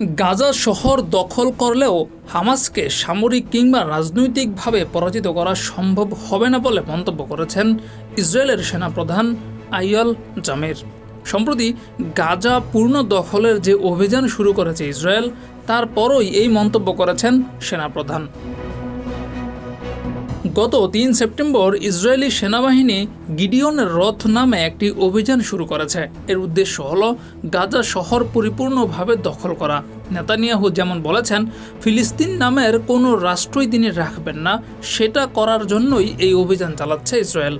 গাজা শহর দখল করলেও হামাসকে সামরিক কিংবা রাজনৈতিকভাবে পরাজিত করা সম্ভব হবে না বলে মন্তব্য করেছেন ইসরায়েলের সেনাপ্রধান আইয়াল জামের। সম্প্রতি গাজা পূর্ণ দখলের যে অভিযান শুরু করেছে ইসরায়েল, তারপরই এই মন্তব্য করেছেন সেনাপ্রধান। গত তিন সেপ্টেম্বর ইসরায়েলি সেনাবাহিনী গিডিয়নের রথ নামে একটি অভিযান শুরু করেছে। এর উদ্দেশ্য হল গাজা শহর পরিপূর্ণভাবে দখল করা। নেতানিয়াহু যেমন বলেছেন, ফিলিস্তিন নামের কোনো রাষ্ট্রই তিনি রাখবেন না, সেটা করার জন্যই এই অভিযান চালাচ্ছে ইসরায়েল।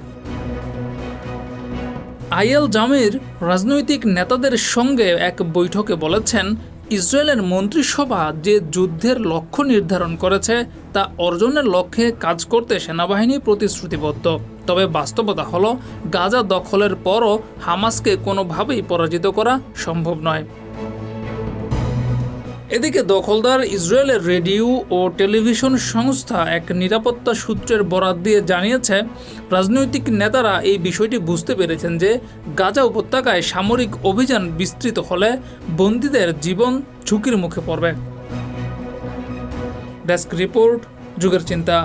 আইএল জামির রাজনৈতিক নেতাদের সঙ্গে এক বৈঠকে বলেছেন ইসরায়েলের মন্ত্রিসভা যে যুদ্ধের লক্ষ্য নির্ধারণ করেছে, তা অর্জনের লক্ষ্যে কাজ করতে সেনাবাহিনী প্রতিশ্রুতিবদ্ধ। তবে বাস্তবতা হলো, গাজা দখলের পরও হামাসকে কোনোভাবেই পরাজিত করা সম্ভব নয়। এদিকে দখলদার ইসরায়েলের রেডিও ও টেলিভিশন সংস্থা এক নিরাপত্তা সূত্রের বরাত দিয়ে জানিয়েছে, রাজনৈতিক নেতারা এই বিষয়টি বুঝতে পেরেছেন যে গাজা উপত্যকায় সামরিক অভিযান বিস্তৃত হলে বন্দীদের জীবন ঝুঁকির মুখে পড়বে। ডেস্ক রিপোর্ট, যুগের চিন্তা।